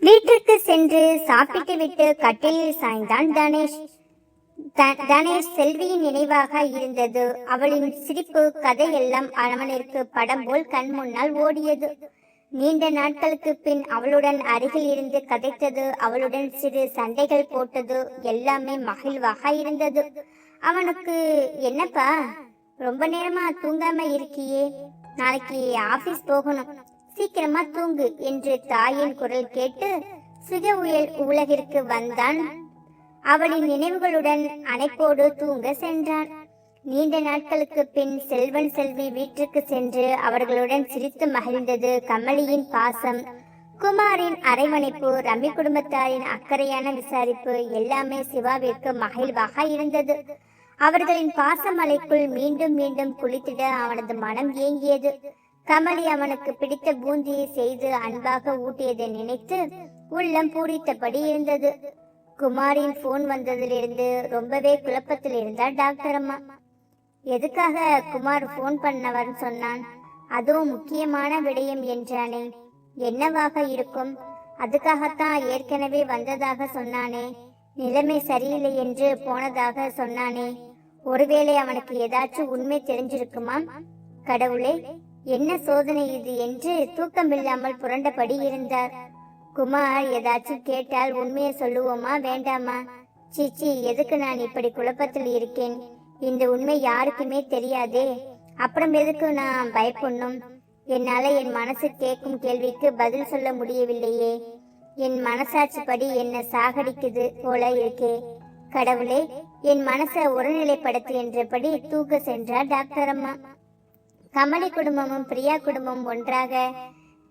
வீட்டிற்கு சென்று சாப்பிட்டு விட்டு கட்டிலில் சாய்ந்தான் தனேஷ். த- தனேஷ் செல்வியின் நினைவாக இருந்தது. அவளின் சிரிப்பு கதையெல்லாம் அவனிற்கு படம் போல் கண் முன்னால் ஓடியது. நீண்ட நாட்களுக்கு பின் அவளுடன் அருகில் இருந்து கதைத்தது. அவளுடன் சிறு சண்டைகள் போட்டது. எல்லாமே மகிழ்வாக இருந்தது. அவனுக்கு என்னப்பா ரொம்ப நேரமா தூங்காம இருக்கியே? நாளைக்கு ஆபீஸ் போகணும். சீக்கிரமா தூங்கு என்று தாயின் குரல் கேட்டு சுக உயல் உலகிற்கு வந்தான். அவளின் நினைவுகளுடன் அணைப்போடு தூங்க சென்றான். நீண்ட நாட்களுக்கு பின் செல்வன் செல்வி வீட்டிற்கு சென்று அவர்களுடன் சிரித்து மகிழ்ந்தது கமலியின் பாசம். குமாரின் அரைவணைப்பு ரம்மி குடும்பத்தாரின் அக்கறையான விசாரிப்பு எல்லாமே சிவாவிற்கு மகிழ்வாக இருந்தது. அவர்களின் பாசமலைக்குள் மீண்டும் மீண்டும் குளித்திட அவனது மனம் ஏங்கியது. கமலி அவனுக்கு பிடித்த பூந்தியை செய்து அன்பாக ஊட்டியதை நினைத்து உள்ளம் பூரித்தபடி இருந்தது. குமாரின் போன் வந்ததிலிருந்து ரொம்பவே குழப்பத்தில் இருந்தார் டாக்டர் அம்மா. எதுக்காக குமார் போன் பண்ணவர்னு சொன்னான்? அதுவும் முக்கியமான விடயம் என்றானே. என்னவாக இருக்கும்? அதுக்காகத்தான் ஏற்கனவே வந்ததாக சொன்னானே. நிலைமை சரியில்லை என்று போனதாக சொன்னானே. ஒருவேளை அவனுக்கு ஏதாச்சும் உண்மை தெரிஞ்சிருக்குமாம்? கடவுளே என்ன சோதனை இது என்று தூக்கமில்லாமல் புரண்டபடி இருந்தார். குமார் ஏதாச்சும் கேட்டால் உண்மையை சொல்லுவோமா வேண்டாமா? சீச்சி எதுக்கு நான் இப்படி குழப்பத்தில் இருக்கேன்? இந்த உண்மை யாருக்குமே தெரியாதே. அப்புறம் எதுக்கு நான் பயப்படணும்? என்னால என் மனசு கேட்கும் கேள்விக்கு பதில் சொல்ல முடியவில்லையே. என் மனசாட்சிப்படி என்ன சாகடிக்குது போல இருக்கே. கடவுளே என் மனசை ஒருநிலைப்படுத்து என்றபடி தூக்க சென்றார் டாக்டர் அம்மா. கமலி குடும்பமும் பிரியா குடும்பமும் ஒன்றாக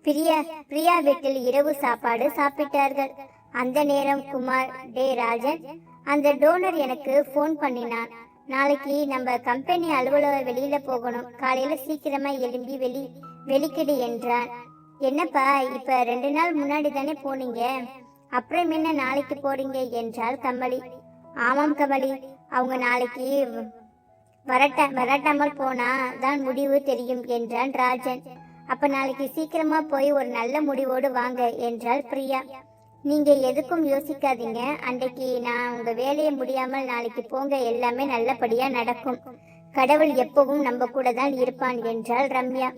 பிரியா பிரியா வீட்டில் இரவு சாப்பாடு சாப்பிட்டார்கள். அந்த நேரம் குமார் டே ராஜன் அந்த டோனர் எனக்கு ஃபோன் பண்ணினான். நாளைக்கு நம்ம கம்பெனி அலுவலக வெளியில போகணும். காலையில சீக்கிரமா எழும்பி வெளி வெளிக்கிடு என்றான். என்னப்பா இப்ப ரெண்டு நாள் முன்னாடி தானே போனீங்க? அப்புறம் என்ன நாளைக்கு போறீங்க? என்றாள் கமலி. ஆமாம் கமலி. அவங்க நாளைக்கு வரட்ட வரட்டாமல் போனா தான் முடிவு தெரியும் என்றான் ராஜன். அப்ப நாளைக்கு சீக்கிரமா போய் ஒரு நல்ல முடிவோடு வாங்க என்றாள் பிரியா. நீங்க எதுக்கும் யோசிக்காதீங்க. அன்றைக்கு நான் உங்க வேலையை முடியாமல் நாளைக்கு போங்க. எல்லாமே நல்லபடியா நடக்கும். கடவுள் எப்பவும் நம்ம கூட தான் இருப்பான் என்றாள் ரம்யா.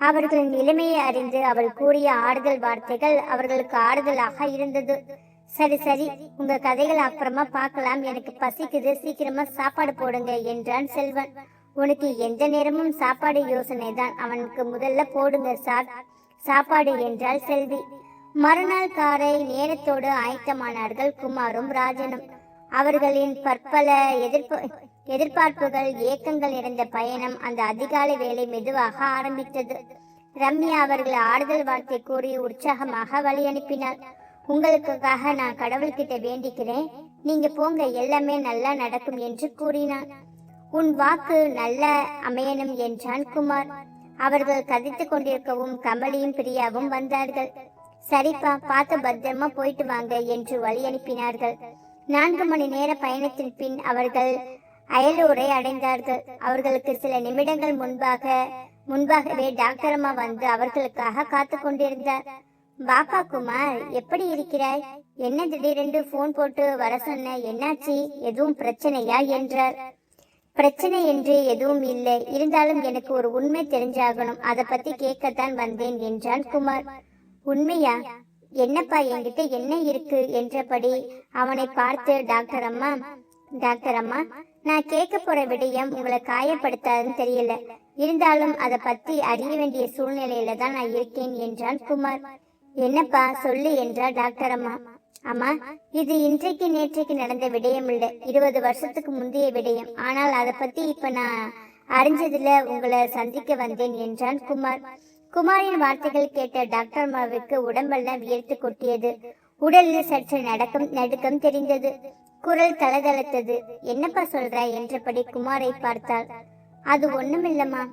அவர்களின் நிலைமையை அறிந்து அவள் கூறிய ஆறுதல் வார்த்தைகள் அவர்களுக்கு ஆறுதலாக இருந்தது. சரி சரி உங்க கதைகள் அப்புறமா பார்க்கலாம். எனக்கு பசிக்குது சீக்கிரமா சாப்பாடு போடுங்க என்றான் செல்வன். உனக்கு எந்த நேரமும் சாப்பாடு யோசனை தான் அவனுக்கு முதல்ல போடுங்க சா சாப்பாடு என்றால் செல்வி. மறுநாள் காரை நேரத்தோடு ஆயத்தமானார்கள் குமாரும் ராஜனும். அவர்களின் பற்பல எதிர்ப்பு எதிர்பார்ப்புகள் ஏக்கங்கள் நிறைந்த பயணம் அந்த அதிகாலை வேலை மெதுவாக ஆரம்பித்தது. ரம்யா அவர்கள் ஆறுதல் வார்த்தை கூறி உற்சாகமாக வழி அனுப்பினார் உங்களுக்காக நான் கடவுள்கிட்ட வேண்டிக்கிறேன். நீங்க போங்க எல்லாமே நல்லா நடக்கும் என்று கூறினான். உன் வாக்கு நல்ல அமையனும் என்றான் குமார். அவர்கள் கதைத்துக் கொண்டிருக்கவும் கமலியும் பிரியாவும் வந்தார்கள். சரிப்பா பார்த்து பத்திரமா போயிட்டு வாங்க என்று வழி அனுப்பினார்கள். நான்கு மணி நேர பயணத்தின் பின் அவர்கள் அயலூரை அடைந்தார்கள். அவர்களுக்கு சில நிமிடங்கள் முன்பாக முன்பாகவே டாக்டர் அம்மா வந்து அவர்களுக்காக காத்து கொண்டிருந்தார். பாப்பா குமார் எப்படி இருக்கிறாய்? என்ன திடீரென்று போன் போட்டு வர சொன்ன என்னாச்சு? எதுவும் பிரச்சனையா என்றார். பிரச்சனை என்று எதுவும் இல்லை. இருந்தாலும் எனக்கு ஒரு உண்மை தெரிஞ்சாகணும். அதை பத்தி கேட்கத்தான் வந்தேன் என்றான் குமார். உண்மையா? என்னப்பா என்கிட்ட என்ன இருக்கு? என்றபடி அவனை பார்த்து டாக்டர் அம்மா டாக்டர் அம்மா நான் கேட்க போற விடயம் உங்களை காயப்படுத்தாதுன்னு தெரியல. இருந்தாலும் அதை பத்தி அறிய வேண்டிய சூழ்நிலையில தான் நான் இருக்கேன் என்றான் குமார். என்னப்பா சொல்லு என்றார் டாக்டர் அம்மா. அம்மா இது இன்றைக்கு நேற்றைக்கு நடந்த விடயம் இல்ல. இருபது வருஷத்துக்கு முந்தைய விடயம். ஆனால் அதை பத்தி இப்ப நான் அறிஞ்சதுல உங்களை சந்திக்க வந்தேன் என்றான் குமார். குமாரின் வார்த்தைகள் கேட்ட டாக்டர் அம்மாவுக்கு உடம்பெல்லாம் வியர்த்து கொட்டியது. உடலில் சற்று நடக்கம் நடுக்கம் தெரிந்தது. குரல் தளதளத்தது. என்னப்பா சொல்ற? என்றபடி குமாரை பார்த்தாள். அது ஒண்ணுமில்லம்மா.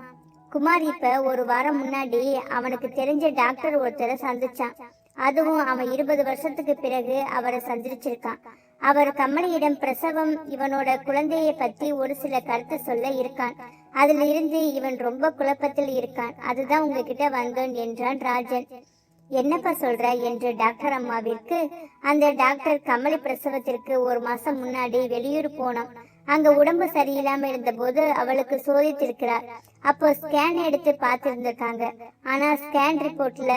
குமார் இப்ப ஒரு வாரம் முன்னாடி அவனுக்கு தெரிஞ்ச டாக்டர் ஒருத்தரை சந்திச்சான். அதுவும் அவன் இருபது வருஷத்துக்கு பிறகு அவரை சந்திச்சிருக்கான். அவர் கமலியிடம் பிரசவம் இவனோட குழந்தையை பத்தி ஒரு சில கருத்து சொல்ல இருக்கான். அதுல இருந்து இவன் ரொம்ப குழப்பத்தில் இருக்கான். அதுதான் உங்ககிட்ட வந்தோன் என்றான் ராஜன். என்னப்பா சொல்ற? என்று டாக்டர் அம்மாவிற்கு அந்த டாக்டர் கமலி பிரசவத்திற்கு ஒரு மாசம் முன்னாடி வெளியூர் போனான். அங்க உடம்பு சரியில்லாம இருந்தபோது அவளுக்கு சோதித்திருக்கிறார். அப்போ ஸ்கேன் எடுத்து பார்த்திருந்திருக்காங்க. ஆனா ஸ்கேன் ரிப்போர்ட்ல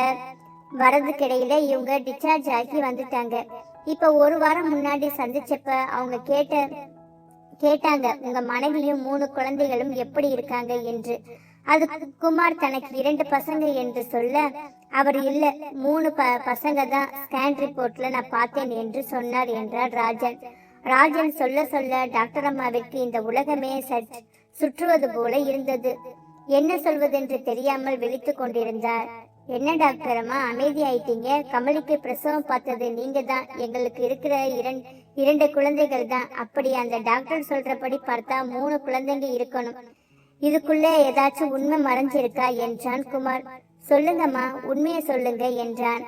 வரதுக்கிடையில இவங்க டிஸ்சார்ஜ் ஆகி வந்துட்டாங்க. இப்ப ஒரு வாரம் முன்னாடி சந்திச்சப்ப அவங்க கேட்ட கேட்டாங்க உங்க மனைவியும் மூணு குழந்தைகளும் எப்படி இருக்காங்க? என்று. அதுக்கு குமார் தனக்கு இரண்டு பசங்க என்று சொல்ல அவர் இல்ல மூணு ப பசங்க தான் ஸ்கேன் ரிப்போர்ட்ல நான் பார்த்தேன் என்று சொன்னார் என்றார் ராஜன். ராஜன் சொல்ல சொல்ல டாக்டர் அம்மாவிற்கு இந்த உலகமே சற்று சுற்றுவது போல இருந்தது. என்ன சொல்வதென்று தெரியாமல் விழித்துக் கொண்டிருந்தார். என்ன டாக்டர் அம்மா அமைதி ஆயிட்டீங்க கமலிக்கு பிரசவம் பார்த்தது நீங்க தான் எங்களுக்கு இருக்கிற இரண்டு இரண்டு குழந்தைகள் தான் அப்படி அந்த டாக்டர் சொல்றபடி பார்த்தா மூணு குழந்தைங்க இருக்கணும். இதுக்குள்ள ஏதாச்சும் உண்மை மறைஞ்சிருக்கா என்றான் குமார். சொல்லுங்கம்மா உண்மையை சொல்லுங்க என்றான்.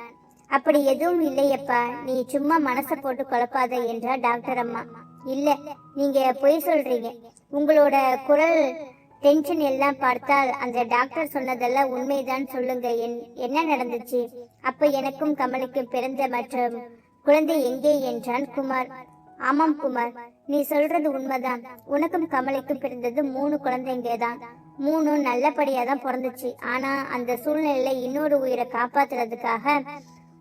அப்படி எதுவும் இல்லையப்பா. நீ சும்மா மனசை போட்டு குழப்பாத என்றா டாக்டர் அம்மா. இல்ல நீங்க பொய் சொல்றீங்க. உங்களோட குரல் டென்ஷன் எல்லாம் பார்த்தால் அந்த டாக்டர் சொன்னதெல்லாம் உண்மைதான் சொல்லுங்க. என்- என்ன நடந்துச்சு? அப்ப எனக்கும் கமலுக்கும் பிறந்த மற்ற குழந்தை எங்கே என்றான் குமார். ஆமாம் குமார் நீ சொல்றது உண்மைதான். உனக்கும் கமலுக்கும் பிறந்தது மூணு குழந்தைங்க தான் மூணும் நல்லபடியா தான் பிறந்துச்சு. ஆனா அந்த சூழ்நிலையில இன்னொரு உயிரை காப்பாத்துறதுக்காக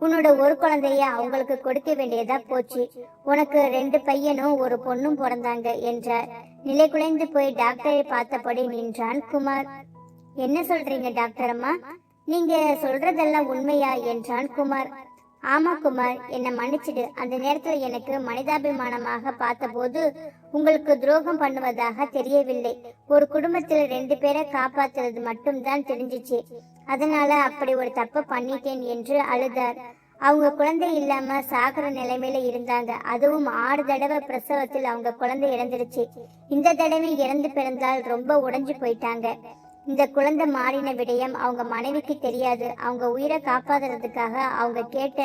உன்னோட ஒரு குழந்தைய அவங்களுக்கு கொடுக்க வேண்டியதா போச்சு. உனக்கு ரெண்டு பையனும் ஒரு பொண்ணும் பிறந்தாங்க என்றார் நிலை குலைந்து போய் டாக்டரை பார்த்தபடி நின்றான் குமார். என்ன சொல்றீங்க டாக்டர் அம்மா? நீங்க சொல்றதெல்லாம் உண்மையா? என்றான் குமார். ஆமா குமார் என்னை மன்னிச்சிடு. அந்த நேரத்துல எனக்கு மனிதாபிமானமாக பார்த்தபோது உங்களுக்கு துரோகம் பண்ணுவதாக தெரியவில்லை. ஒரு குடும்பத்துல ரெண்டு பேரை காப்பாத்துறது மட்டும்தான் தெரிஞ்சிச்சு. அதனால அப்படி ஒரு தப்பு பண்ணிட்டேன் என்று அழுதார். அவங்க குழந்தை இல்லாம சாகர நிலைமையில இருந்தாங்க. அதுவும் ஆறு தடவை பிரசவத்தில் அவங்க குழந்தை இறந்துருச்சு இந்த தடவை இறந்து பிறந்தால் ரொம்ப உடைஞ்சு போயிட்டாங்க. இந்த குழந்தை மாறின விடயம் அவங்க மனைவிக்கு தெரியாது. அவங்க உயிரை காப்பாத்துறதுக்காக அவங்க கேட்ட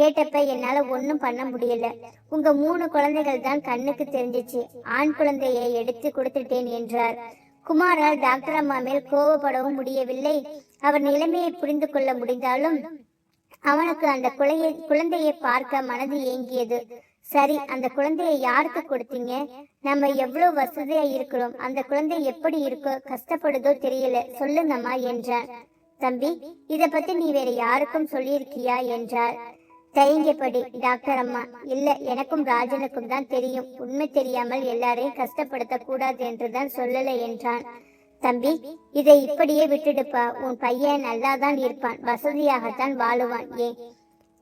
கேட்டப்ப என்னால ஒன்றும் பண்ண முடியல. உங்க மூணு குழந்தைகள் தான் கண்ணுக்கு தெரிஞ்சிச்சு. ஆண் குழந்தையை எடுத்து கொடுத்துட்டேன் என்றார். குமாரால் டாக்டர் அம்மா மேல் கோவப்படவும் முடியவில்லை. அவர் நிலைமையை புரிந்து கொள்ள முடிந்தாலும் அவனுக்கு அந்த குழைய குழந்தையை பார்க்க மனது ஏங்கியது. சரி அந்த குழந்தையை யாருக்கு கொடுத்தீங்க? நம்ம எவ்வளவு வசதியா இருக்கிறோம். அந்த குழந்தை எப்படி இருக்கோ கஷ்டப்படுதோ தெரியல. சொல்லுங்கம்மா என்றான் தம்பி இத பத்தி நீ வேற யாருக்கும் சொல்லியிருக்கியா? என்றார். தயங்கியபடி டாக்டர் அம்மா இல்ல எனக்கும் ராஜனுக்கும் தான் தெரியும். உண்மை தெரியாமல் எல்லாரையும் கஷ்டப்படுத்த கூடாது என்றுதான் சொல்லல என்றான். தம்பி இதை இப்படியே விட்டுடுப்பா. உன் பையன் நல்லாதான் இருப்பான். வசதியாகத்தான் வாழுவான். ஏன்?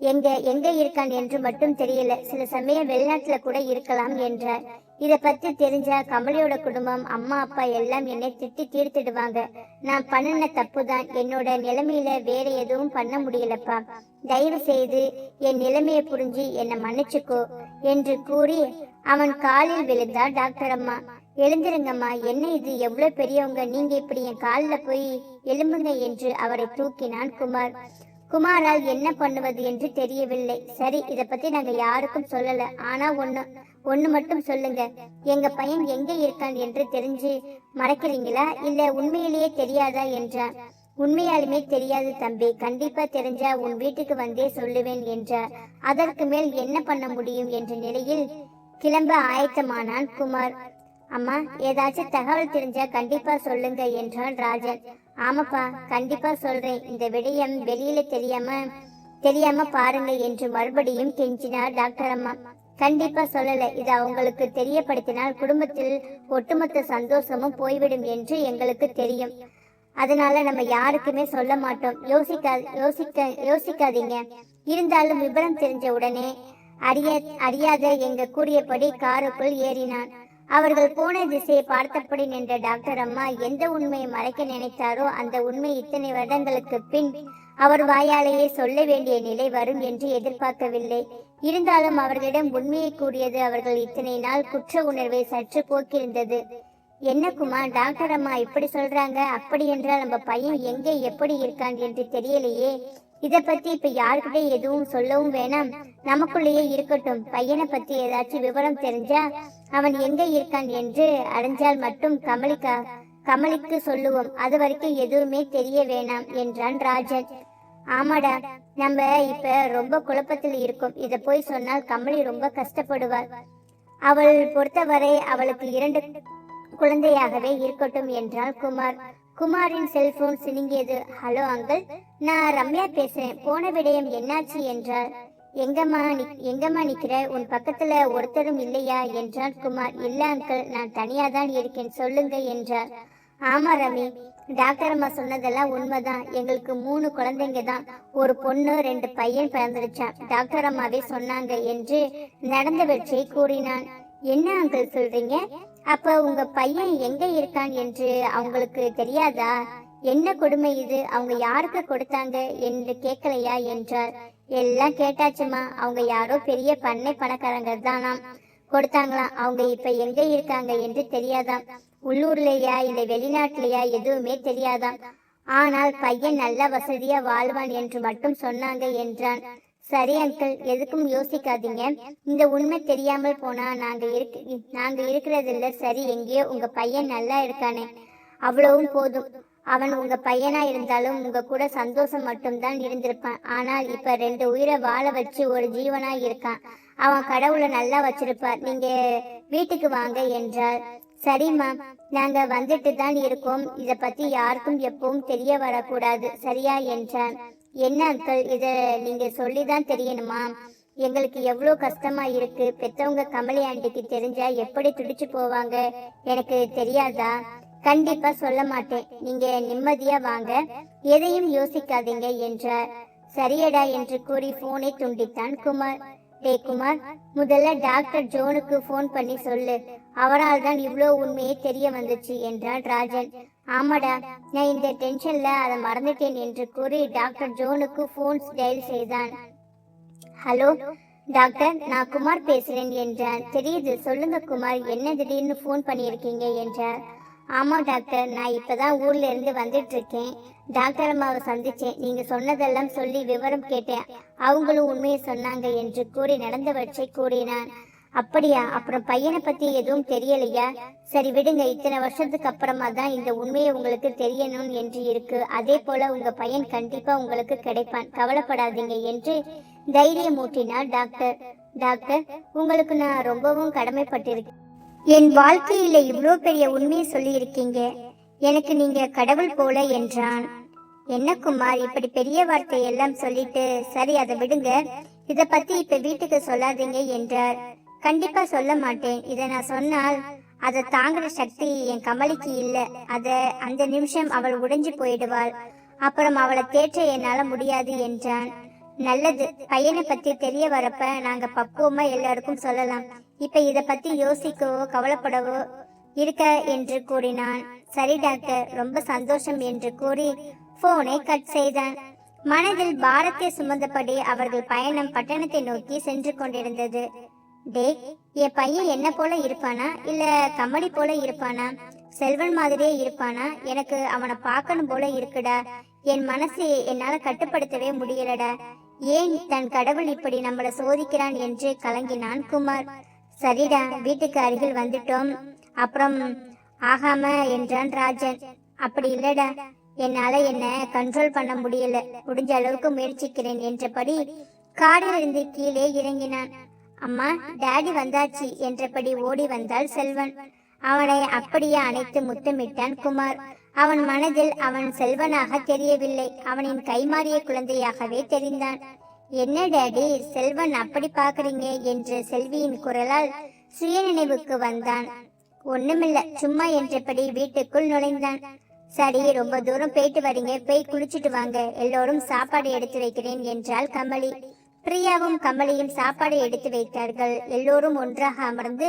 எங்க எங்க இருக்கான் என்று மட்டும் தெரியல. சில சமயம் வெளிநாட்டுல கூட இருக்கலாம் என்றார் இத பத்தி தெரிஞ்சா கமலியோட குடும்பம் அம்மா அப்பா எல்லாம் என்னை திட்டி தீர்த்திடுவாங்க. நான் பண்ணின தப்பு தான் என்னோட நிலைமையில வேற எதுவும் பண்ண முடியலப்பா. தயவு செய்து என் நிலைமையை புரிஞ்சு என்னை மன்னிச்சுக்கோ என்று கூறி அவன் காலில் விழுந்தா டாக்டர் அம்மா. எழுந்திருங்கம்மா என்ன இது? எவ்வளவு பெரியவங்க. நீங்க இப்படி என் காலில் போய் எழும்புங்க என்று அவரை தூக்கினான் குமார். குமாரால் என்ன பண்ணுவது என்று தெரியவில்லை. சரி இத பத்தி நாங்க யாருக்கும் சொல்லல. ஆனா ஒண்ணு ஒண்ணு மட்டும் சொல்லுங்க. எங்க பையன் எங்க இருக்கான் என்று தெரிஞ்சு மறைக்கிறீங்களா? இல்ல உண்மையிலேயே தெரியாதா என்றான். உண்மையாலுமே தெரியாது தம்பி. கண்டிப்பா தெரிஞ்சா உன் வீட்டுக்கு வந்தே சொல்லுவேன் என்றார். அதற்கு மேல் என்ன பண்ண முடியும் என்ற நிலையில் கிளம்ப ஆயத்தமானான் குமார். அம்மா ஏதாச்சும் தகவல் தெரிஞ்சா கண்டிப்பா சொல்லுங்க என்றான் ராஜன். ஆமாப்பா கண்டிப்பா சொல்றேன். இந்த விடயம் வெளியில தெரியாம தெரியாம பாருங்க என்று மறுபடியும் கெஞ்சினார் டாக்டர் அம்மா. கண்டிப்பா சொல்லல. இது அவங்களுக்கு தெரியப்படுத்தினால் குடும்பத்தில் ஒட்டுமொத்த சந்தோஷமும் போய்விடும் என்று எங்களுக்கு தெரியும். அதனால நம்ம யாருக்குமே சொல்ல மாட்டோம். யோசிக்கா யோசிக்க யோசிக்காதீங்க. இருந்தாலும் விபரம் தெரிஞ்ச உடனே அறிய அறியாத எங்க கூறியபடி காருக்குள் ஏறினான். அவர்கள் போன திசையை பார்த்தபடி நின்ற டாக்டர் அம்மா எந்த உண்மையை மறைக்க நினைத்தாரோ அந்த உண்மை இத்தனை வருடங்களுக்கு பின் அவர் வாயாலேயே சொல்ல வேண்டிய நிலை வரும் என்று எதிர்பார்க்கவில்லை. இருந்தாலும் அவர்களிடம் உண்மையை கூறியது அவர்கள் இத்தனை நாள் குற்ற உணர்வை சற்று போக்கியிருந்தது. என்னக்குமா டாக்டர் அம்மா இப்படி சொல்றாங்க? அப்படி என்றால் நம்ம பையன் எங்கே எப்படி இருக்கான் என்று தெரியலையே. இத பத்தி இப்ப யாருக்கிட்டே எதுவும் சொல்லவும் வேணாம். நமக்குள்ளேயே இருக்கட்டும். பையனை பத்தி ஏதாச்சும் விவரம் தெரிஞ்சா அவன் எங்க இருக்கான் என்று அடைஞ்சால் மட்டும் கமலிக்கா கமலிக்கு சொல்லுவோம். அது வரைக்கும் எதுவுமே தெரிய வேணாம் என்றான் ராஜன். ஆமாடா நம்ம இப்ப ரொம்ப குழப்பத்தில் இருக்கோம். இத போய் சொன்னால் கமலி ரொம்ப கஷ்டப்படுவாள். அவள் பொறுத்தவரை அவளுக்கு இரண்டு குழந்தையாகவே இருக்கட்டும் என்றாள் குமார். குமாரின் செல்போன் சினுங்கியது. ஹலோ அங்கிள் நான் ரம்யா பேசுறேன். போன விடயம் என்னாச்சு? என்றால் எங்கம்மா நி- எங்கம்மா நிக்கிற? உன் பக்கத்துல ஒருத்தரும் இல்லையா? என்றான் குமார். இல்ல அங்கிள் நான் தனியா தான் இருக்கேன். சொல்லுங்க என்றார். ஆமா ரவி டாக்டர் அம்மா சொன்னதெல்லாம் உண்மைதான். எங்களுக்கு மூணு குழந்தைங்க தான். ஒரு பொண்ணு ரெண்டு பையன் பிறந்துருச்சான் டாக்டர் அம்மாவே சொன்னாங்க என்று நடந்த கூறினான். என்ன அங்கிள் சொல்றீங்க? அப்ப உங்க பையன் எங்க இருக்கான் என்று அவங்களுக்கு தெரியாதா? என்ன கொடுமை இது? அவங்க யாருக்கு கொடுத்தாங்க என்று கேட்கலையா என்றார். எல்லாம் கேட்டாச்சுமா. அவங்க யாரோ பெரிய பண்ணை பணக்காரங்க தானாம். கொடுத்தாங்களாம் அவங்க இப்ப எங்க இருக்காங்க என்று தெரியாதாம். உள்ளூர்லயா இல்ல வெளிநாட்டுலயா எதுவுமே தெரியாதாம். ஆனால் பையன் நல்ல வசதியா வாழ்வான் என்று மட்டும் சொன்னாங்க என்றான். சரி அங்கிள் எதுக்கும் யோசிக்காதீங்க. இந்த உண்மை தெரியாமல் போனா நாங்க இருக்கு நாங்க இருக்கிறதில்ல. சரி எங்கேயோ உங்க பையன் நல்லா இருக்கானே. அவ்வளவும் போதும். அவன் உங்க பையனா இருந்தாலும் உங்க கூட சந்தோஷம் மட்டும்தான் இருந்திருப்பான். ஆனால் இப்ப ரெண்டு உயிரை வாழ வச்சு ஒரு ஜீவனா இருக்கான். அவன் கடவுளை நல்லா வச்சிருப்பார். நீங்க வீட்டுக்கு வாங்க என்றார் சரிம்மா நாங்க வந்துட்டு தான் இருக்கோம். இத பத்தி யாருக்கும் எப்பவும் தெரிய வரக்கூடாது. சரியா? என்றான். என்ன அங்கிள் இதை நீங்கள் சொல்லி தான் தெரியணுமா? எங்களுக்கு எவ்வளோ கஷ்டமா இருக்கு. பெத்தவங்க கமலி ஆண்டிக்கு தெரிஞ்சா எப்படி துடிச்சு போவாங்க? எனக்கு தெரியாதா? கண்டிப்பா சொல்ல மாட்டேன். நீங்க நிம்மதியா வாங்க. எதையும் யோசிக்காதீங்க என்றார். சரியடா என்று கூறி போனை துண்டித்தான் குமார். டே குமார் முதல்ல டாக்டர் ஜோனுக்கு ஃபோன் பண்ணி சொல்லு. அவரால் தான் இவ்வளோ உண்மையே தெரிய வந்துச்சு என்றான் ராஜன். ஆமாடா நான் இந்த டென்ஷன்ல அதை மறந்துட்டேன் என்று கூறி டாக்டர் ஜோனுக்கு ஃபோன் டயல் செய்தான். ஹலோ டாக்டர் நான் குமார் பேசுறேன் என்றான். தெரியுது சொல்லுங்க குமார் என்ன திடீர்னு ஃபோன் பண்ணியிருக்கீங்க என்றார். ஆமா டாக்டர் நான் இப்பதான் ஊர்ல இருந்து வந்துட்டு இருக்கேன். டாக்டர் அம்மாவை சந்திச்சேன். நீங்க சொன்னதெல்லாம் சொல்லி விவரம் கேட்டேன். அவங்களும் உண்மையை சொன்னாங்க என்று கூறி நடந்தவற்றை கூறினான். அப்படியா? அப்புறம் பையனை பத்தி எதுவும் தெரியலையா? சரி விடுங்க. இத்தனை வருஷத்துக்கு அப்புறமா தான் இந்த உண்மையை உங்களுக்கு தெரியணும் என்று இருக்கு. அதே போல உங்க பையன் கண்டிப்பா உங்களுக்கு கிடைப்பான். கவலைப்படாதீங்க என்று தைரியம் ஊட்டினார் டாக்டர். டாக்டர் உங்களுக்கு நான் ரொம்பவும் கடமைப்பட்டிருக்கேன். என் வாழ்க்கையில இவ்வளோ பெரிய உண்மையை சொல்லி இருக்கீங்க எனக்கு நீங்க கடவுள் போல என்றான். என்ன குமார் இப்படி பெரிய வார்த்தை எல்லாம் சொல்லிட்டு சரி அதை விடுங்க. இத பத்தி இப்ப வீட்டுக்கு சொல்லாதீங்க என்றார். கண்டிப்பா சொல்ல மாட்டேன். இத நான் சொன்னால் அதை தாங்குற சக்தி என் கமலிக்கு இல்ல. அத அந்த நிமிஷம் அவள் உடைஞ்சு போயிடுவாள். அப்புறம் அவளை தேற்ற என்னால முடியாது என்றான். நல்லது. பையனை பத்தி தெரிய வரப்ப நாங்க பக்குவமா எல்லாருக்கும் சொல்லலாம். இப்ப இத பத்தி யோசிக்கவோ கவலைப்படவோ இருக்க என்று கூறினான். சரி டாக்டர். ரொம்ப சந்தோஷம் என்று கூறி போனை கட் செய்தான் மனதில் பாரத்தை சுமந்தபடி அவர்கள் பயணம் பட்டணத்தை நோக்கி சென்று கொண்டிருந்தது. டே என் பையன் என்ன போல இருப்பானா? இல்ல கமடி போல இருப்பானா? செல்வன் மாதிரியே இருப்பானா? எனக்கு அவனை பார்க்கணும் போல இருக்குடா. என் மனசை என்னால கட்டுப்படுத்தவே முடியலடா. ஏன் தன் கடவுள் இப்படி நம்மளை சோதிக்கிறான்? என்று கலங்கினான் குமார். சரிடா வீட்டுக்கு அருகில் வந்துட்டோம். அப்புறம் ஆகாம என்றான் ராஜன். அப்படி இல்லடா. என்னால என்ன கண்ட்ரோல் பண்ண முடியல. முடிஞ்ச அளவுக்கு முயற்சிக்கிறேன் என்றபடி காரிலிருந்து கீழே இறங்கினான். அம்மா டாடி வந்தாச்சு என்றபடி ஓடி வந்தாள் செல்வன். அவனை அப்படியே அணைத்து முத்தமிட்டான் குமார். அவன் மனதில் அவன் செல்வனாக தெரியவில்லை. அவனின் கைமாறிய குழந்தையாகவே தெரிந்தான். என்ன டேடி செல்வன் அப்படி பாக்குறீங்க என்று செல்வியின் குரலால் சுய நினைவுக்கு வந்தான். ஒண்ணுமில்ல சும்மா என்றபடி வீட்டுக்குள் நுழைந்தான். சரி ரொம்ப தூரம் போயிட்டு வரீங்க. போய் குளிச்சிட்டு வாங்க. எல்லோரும் சாப்பாடு எடுத்து வைக்கிறேன் என்றாள் கமலி. பிரியாவும் கமலியும் சாப்பாடு எடுத்து வைத்தார்கள். எல்லோரும் ஒன்றாக அமர்ந்து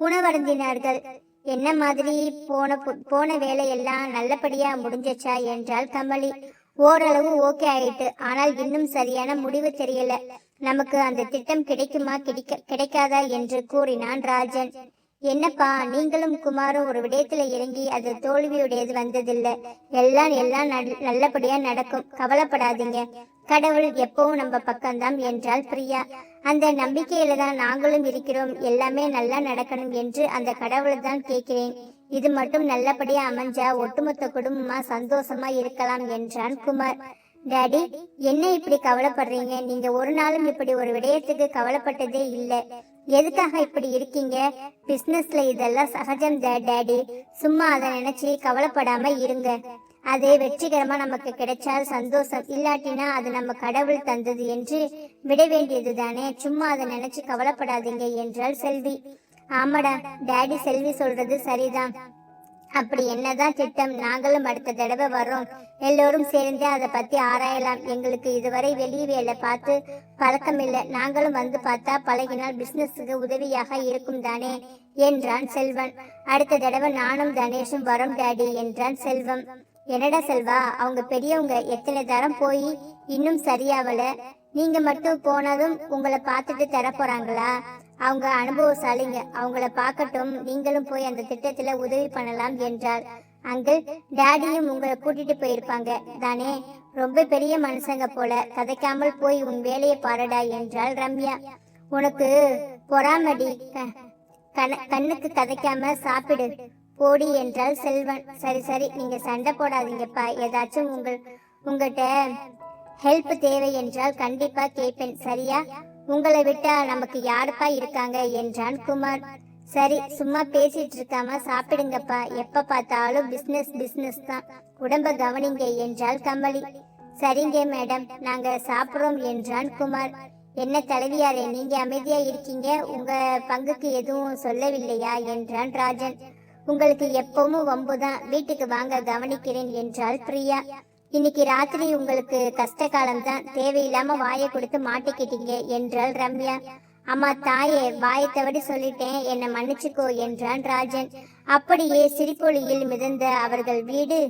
உணவருந்தினார்கள். என்ன மாதிரி? போன போன வேலையெல்லாம் நல்லபடியா முடிஞ்சச்சா என்றாள் கமலி. ஓரளவு ஓகே ஆயிட்டு ஆனால் இன்னும் சரியான முடிவு தெரியல. நமக்கு அந்த திட்டம் கிடைக்குமா? கிடைக்க கிடைக்காதா என்று கூறினான் ராஜன். என்னப்பா நீங்களும் குமாரும் ஒரு விடயத்துல இறங்கி அது தோல்வியுடையது வந்ததில்லை. எல்லாம் எல்லாம் நல்லபடியா நடக்கும். கவலைப்படாதீங்க. கடவுள் எப்பவும் நம்ம பக்கம்தான் என்றாள் பிரியா. அந்த நம்பிக்கையில தான் நாங்களும் இருக்கிறோம். எல்லாமே நல்லா நடக்கணும் என்று அந்த கடவுளை தான் கேட்கிறேன். இது மட்டும் நல்லபடியா அமைஞ்சா ஒட்டுமொத்த குடும்பமா சந்தோஷமா இருக்கலாம் என்றான் குமார். டாடி என்ன இப்படி கவலைப்படுறீங்க? நீங்க ஒரு நாளும் இப்படி ஒரு விடயத்துக்கு கவலைப்பட்டதே இல்லை. எதுக்காக இப்படி இருக்கீங்க? பிசினஸ்ல இதெல்லாம் சகஜம் டேடி. சும்மா அதை நினைச்சு கவலைப்படாம இருங்க. அது வெற்றிகரமா நமக்கு கிடைச்சால் சந்தோஷம். இல்லாட்டினா அது நம்ம கடவுள் தந்தது என்று விட வேண்டியது தானே. சும்மா அதை நினைச்சு கவலைப்படாதீங்க என்றாள் செல்வி. ஆமாடா டேடி செல்வி சொல்றது சரிதான். அப்படி என்னதான் திட்டம் நாங்களும் அடுத்த தடவை வர்றோம். எல்லோரும் சேர்ந்து அதை பத்தி ஆராயலாம். எங்களுக்கு இதுவரை வெளி வேலை பார்த்து பழக்கம் இல்லை. நாங்களும் வந்து பார்த்தா பழகினால் பிசினஸுக்கு உதவியாக இருக்கும் தானே என்றான் செல்வன். அடுத்த தடவை நானும் தனேஷும் வரோம் டாடி என்றான் செல்வம். என்னடா செல்வா அவங்க பெரியவங்க எத்தனை தரம் போய் இன்னும் சரியாவல? நீங்க மட்டும் போனதும் உங்களை பார்த்துட்டு தர போறாங்களா அவங்க அனுபவசாலிங்க. அவங்கள பார்க்கட்டும் நீங்களும் போய் அந்த திட்டத்துல உதவி பண்ணலாம் என்றார். அங்கிள் டாடியும் உங்களை கூட்டிட்டு போயிருப்பாங்க. தானே ரொம்ப பெரிய மனுஷங்க போல. கதைக்காமல் போய் உன் வேலையை பாருடா என்றாள் ரம்யா. உனக்கு பொறாமடி. க- கண- கண்ணுக்கு கதைக்காம சாப்பிடு. போடி என்றால் செல்வன். சரி சரி நீங்க சண்டை போடாதீங்கப்பா. ஏதாச்சும் உங்கள் உங்ககிட்ட ஹெல்ப் தேவை என்றால் கண்டிப்பா கேட்பேன். சரியா? உங்களை விட்டா நமக்கு யாருப்பா இருக்காங்க என்றான் குமார். சரி சும்மா பேசிட்டு இருக்காம சாப்பிடுங்கப்பா. எப்ப பார்த்தாலும் பிசினஸ் பிசினஸ் தான். உடம்ப கவனிங்க என்றாள் கமலி. சரிங்க மேடம் நாங்க சாப்பிடுறோம் என்றான் குமார். என்ன தலைவியாரே நீங்க அமைதியா இருக்கீங்க. உங்க பங்குக்கு எதுவும் சொல்லவில்லையா என்றான் ராஜன். உங்களுக்கு எப்பவும் வம்புதான். வீட்டுக்கு வாங்க கவனிக்கிறேன் என்றாள் பிரியா. இன்னைக்கு ராத்திரி உங்களுக்கு கஷ்ட காலம்தான். தேவையில்லாம வாயை கொடுத்து மாட்டிக்கிட்டீங்க என்றாள் ரம்யா. அம்மா தாயே வாயை சொல்லிட்டேன். என்னை மன்னிச்சுக்கோ என்றான் ராஜன். அப்படியே சிரிப்பொலியில் மிதந்த அவர்கள் வீடு